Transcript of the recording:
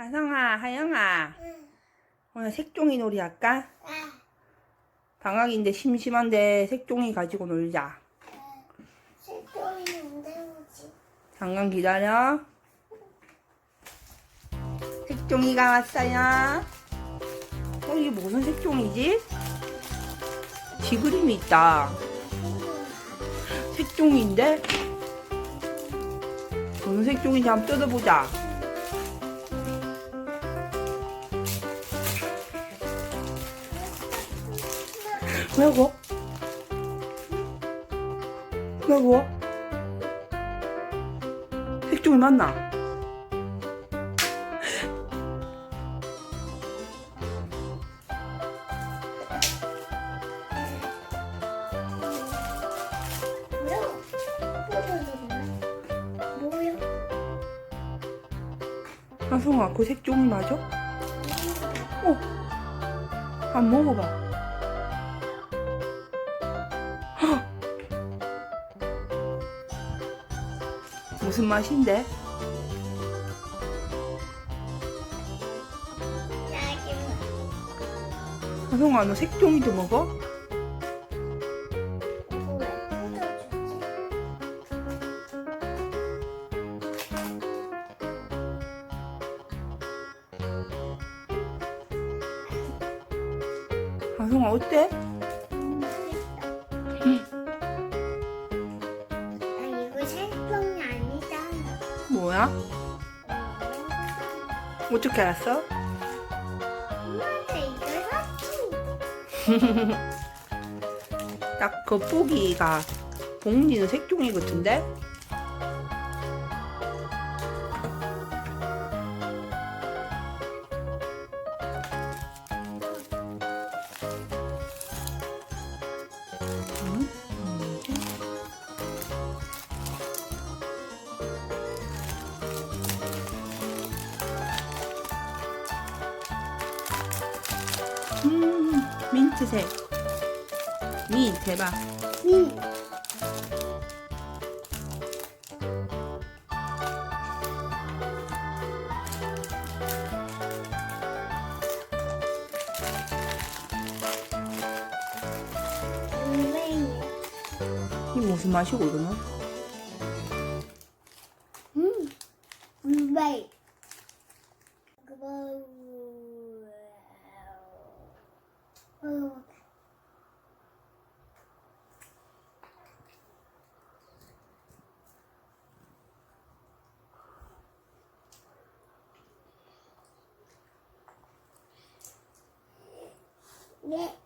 하성아, 하영아. 응. 오늘 색종이 놀이 할까? 아, 방학인데 심심한데 색종이 가지고 놀자. 색종이 언제오지? 잠깐 기다려. 색종이가 왔어요. 어, 이게 무슨 색종이지? 지그림이 있다. 색종이인데? 무슨 색종인지 한번 뜯어보자. 왜고? 왜고? 색종이 맞나? 하성아, 그 색종이 맞아? 어, 한 먹어봐. 무슨 맛인데? 짜증나. 하성아, 너 색종이도 먹어? 뜯어주지? 하성아, 어때? 음, 뭐야? 어떻게 알았어? 엄마한테 이거 샀지. 딱 겉보기가 봉지는 색종이 같은데? 음? 음, 민트색. 민, 대박. 이게 무슨 맛이고, 이거는? 음, 엉덩이. 그거. 어. 네.